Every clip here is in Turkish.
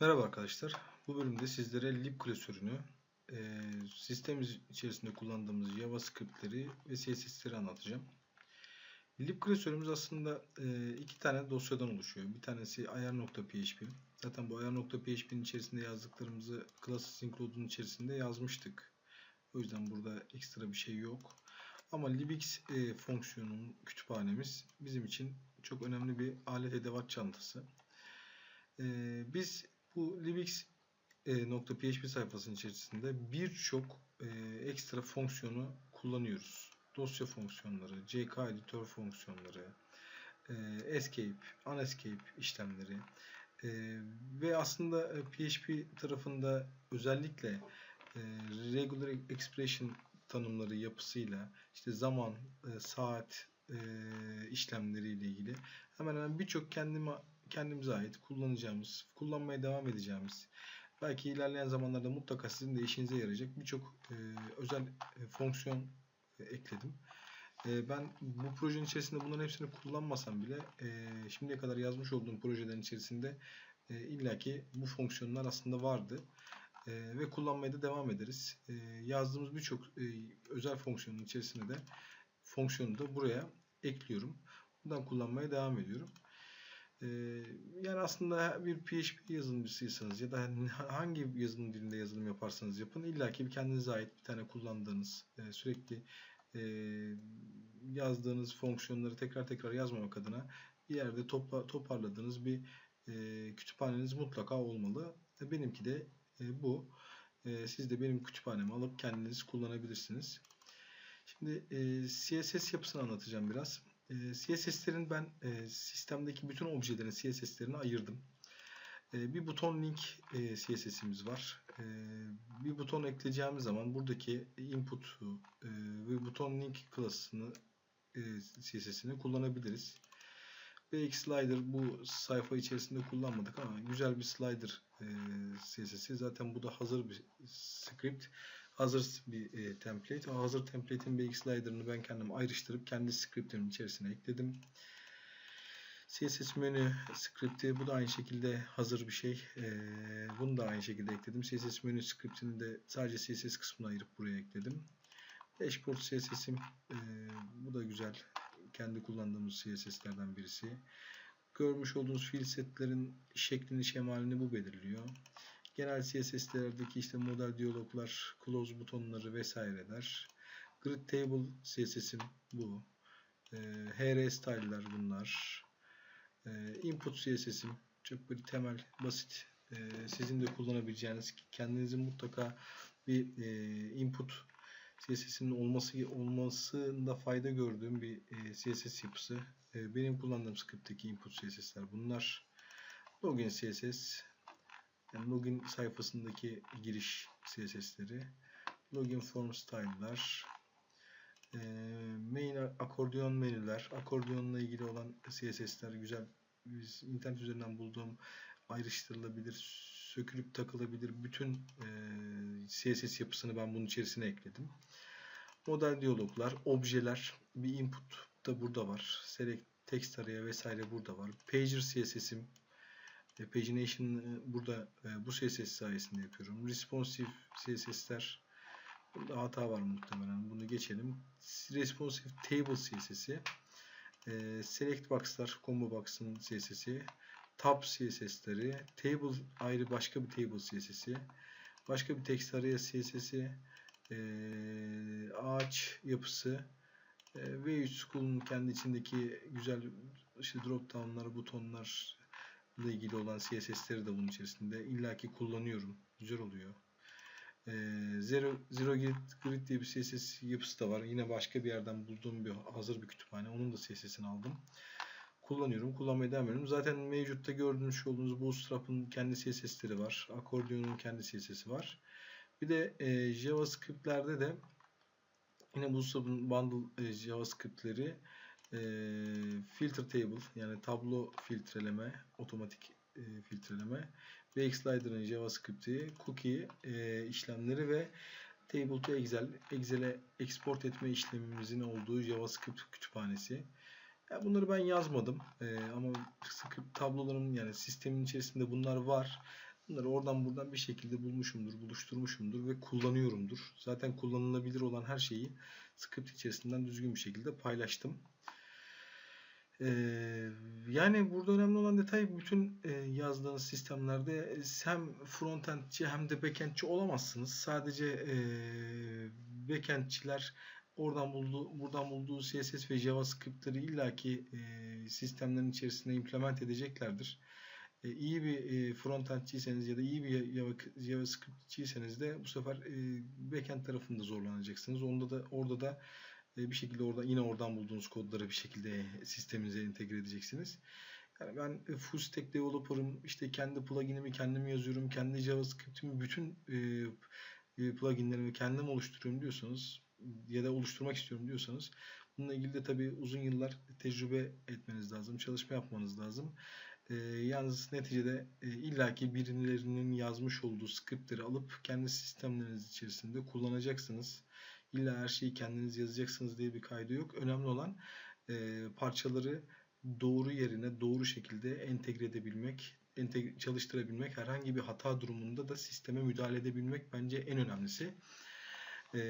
Merhaba arkadaşlar. Bu bölümde sizlere lib klasörünü, e, sistemimiz içerisinde kullandığımız JavaScript'leri ve CSS'leri anlatacağım. Lib klasörümüz aslında e, iki tane dosyadan oluşuyor. Bir tanesi ayar.php. Zaten bu ayar.php'nin içerisinde yazdıklarımızı class include'un içerisinde yazmıştık. O yüzden burada ekstra bir şey yok. Ama libx e, fonksiyonun kütüphanemiz bizim için çok önemli bir alet edevat çantası. E, biz bu libx.php sayfasının içerisinde birçok e, ekstra fonksiyonu kullanıyoruz. Dosya fonksiyonları, CK editör fonksiyonları, e, escape, unescape işlemleri e, ve aslında e, PHP tarafında özellikle e, regular expression tanımları yapısıyla işte zaman, e, saat e, işlemleriyle ilgili hemen hemen birçok kendime kendimize ait kullanacağımız, kullanmaya devam edeceğimiz, belki ilerleyen zamanlarda mutlaka sizin de işinize yarayacak birçok e, özel e, fonksiyon e, ekledim. E, ben bu projenin içerisinde bunların hepsini kullanmasam bile e, şimdiye kadar yazmış olduğum projelerin içerisinde e, illaki bu fonksiyonlar aslında vardı. E, ve kullanmaya da devam ederiz. E, yazdığımız birçok e, özel fonksiyonun içerisinde de fonksiyonu da buraya ekliyorum. Buradan kullanmaya devam ediyorum. Ee, yani aslında bir PHP yazılımcısıysanız ya da hangi yazılım dilinde yazılım yaparsanız yapın illaki bir kendinize ait bir tane kullandığınız e, sürekli e, yazdığınız fonksiyonları tekrar tekrar yazmamak adına bir yerde topla, toparladığınız bir e, kütüphaneniz mutlaka olmalı. Benimki de bu. Siz de benim kütüphanemi alıp kendiniz kullanabilirsiniz. Şimdi CSS yapısını anlatacağım biraz. E, CSS'lerin ben sistemdeki bütün objelerin CSS'lerini ayırdım. E, bir buton link e, CSS'imiz var. E, bir buton ekleyeceğimiz zaman buradaki input'u e, ve buton link klasını e, CSS'ini kullanabiliriz. BX Slider bu sayfa içerisinde kullanmadık ama güzel bir slider e. Zaten bu da hazır bir script hazır bir e, template. O hazır template'in BX slider'ını ben kendim ayrıştırıp kendi scriptimin içerisine ekledim. CSS menü script'i bu da aynı şekilde hazır bir şey. E, bunu da aynı şekilde ekledim. CSS menü script'ini de sadece CSS kısmına ayırıp buraya ekledim. Dashboard CSS'im e, bu da güzel. Kendi kullandığımız CSS'lerden birisi. Görmüş olduğunuz fiil setlerin şeklini, şemalini bu belirliyor. Genel CSS'lerdeki işte model diyaloglar, close butonları vesaireler. Grid table CSS'im bu. E, HR style'lar bunlar. E, input CSS'im çok bir temel, basit. E, sizin de kullanabileceğiniz, kendinizin mutlaka bir e, input CSS'in olması olmasında fayda gördüğüm bir e, CSS yapısı. E, benim kullandığım script'teki input CSS'ler bunlar. Login CSS, login sayfasındaki giriş CSS'leri, login form style'lar, e, main akordeon menüler, akordiyonla ilgili olan CSS'ler güzel. Biz internet üzerinden bulduğum ayrıştırılabilir, sökülüp takılabilir bütün e, CSS yapısını ben bunun içerisine ekledim. Model diyaloglar, objeler, bir input da burada var. Select text araya vesaire burada var. Pager CSS'im e, pagination e, burada e, bu CSS sayesinde yapıyorum. Responsive CSS'ler burada hata var muhtemelen. Bunu geçelim. Responsive table CSS'i select box'lar, combo box'ın CSS'i tab CSS'leri, table ayrı başka bir table CSS'i, başka bir text araya CSS'i, ağaç yapısı, V3 School'un kendi içindeki güzel işte drop down'lar, butonlar, ile ilgili olan CSS'leri de bunun içerisinde illaki kullanıyorum. Güzel oluyor. Ee, Zero, Zero Grid diye bir CSS yapısı da var. Yine başka bir yerden bulduğum bir hazır bir kütüphane. Onun da CSS'ini aldım. Kullanıyorum. Kullanmaya devam ediyorum. Zaten mevcutta gördüğünüz olduğunuz Bootstrap'ın kendi CSS'leri var. Accordion'un kendi CSS'i var. Bir de e, JavaScript'lerde de yine Bootstrap'ın bundle e, JavaScript'leri e, filter table yani tablo filtreleme, otomatik e, filtreleme, VXSlider'ın JavaScript'i, cookie e, işlemleri ve table to Excel, Excel'e export etme işlemimizin olduğu JavaScript kütüphanesi. Yani bunları ben yazmadım e, ama script tabloların yani sistemin içerisinde bunlar var. Bunları oradan buradan bir şekilde bulmuşumdur, buluşturmuşumdur ve kullanıyorumdur. Zaten kullanılabilir olan her şeyi script içerisinden düzgün bir şekilde paylaştım. Ee, yani burada önemli olan detay bütün e, yazdığınız sistemlerde hem frontendçi hem de backendçi olamazsınız. Sadece e, backendçiler oradan bulduğu, buradan bulduğu CSS ve JavaScript'leri illaki e, sistemlerin içerisine implement edeceklerdir. E, iyi bir e, frontendçiyseniz ya da iyi bir Java- JavaScriptçiyseniz de bu sefer e, backend tarafında zorlanacaksınız. Onda da orada da bir şekilde orada yine oradan bulduğunuz kodları bir şekilde sisteminize entegre edeceksiniz. Yani ben e, full stack developer'ım, işte kendi pluginimi kendim yazıyorum, kendi JavaScript'imi bütün e, e, pluginlerimi kendim oluşturuyorum diyorsanız ya da oluşturmak istiyorum diyorsanız bununla ilgili de tabii uzun yıllar tecrübe etmeniz lazım, çalışma yapmanız lazım. E, yalnız neticede e, illaki birilerinin yazmış olduğu scriptleri alıp kendi sistemleriniz içerisinde kullanacaksınız. İlla her şeyi kendiniz yazacaksınız diye bir kaydı yok. Önemli olan e, parçaları doğru yerine doğru şekilde entegre edebilmek, entegre, çalıştırabilmek, herhangi bir hata durumunda da sisteme müdahale edebilmek bence en önemlisi. E,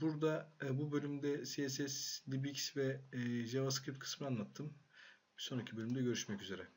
burada e, bu bölümde CSS, LibX ve e, JavaScript kısmını anlattım. Bir sonraki bölümde görüşmek üzere.